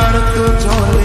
আর তো জল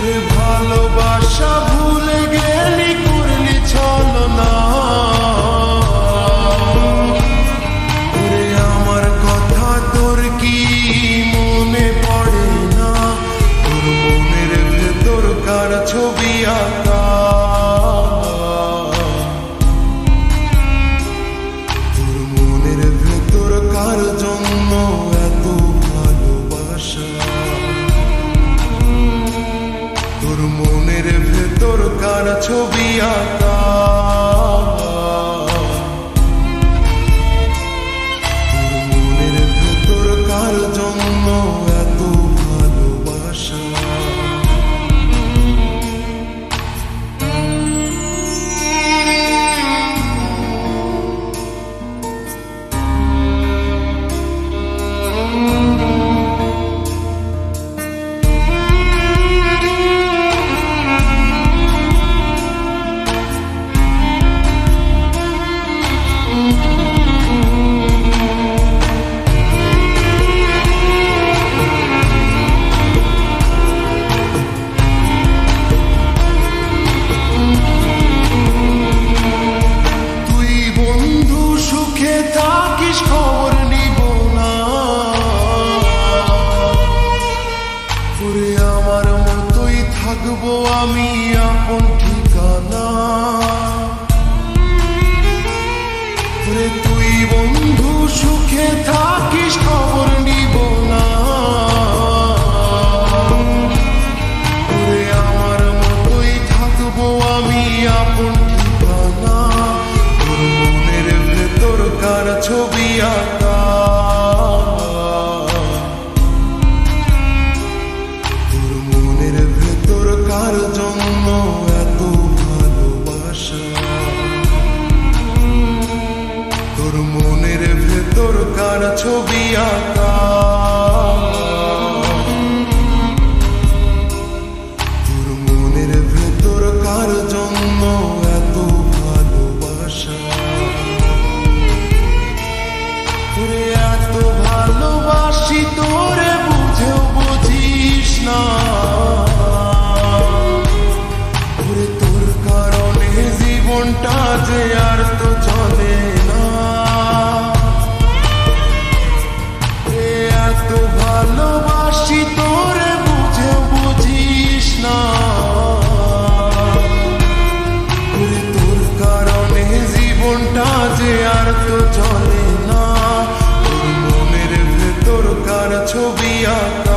তোর ভালোবাসা ভুলে গেলি, করলি আমার কথা তোর কি মনে ভেতর কার ছবি আঁকা? মনের ভেতর কার জন্য তোমার ছবি আঁকা। wanna to be on. তোমার ছবি আঁকা।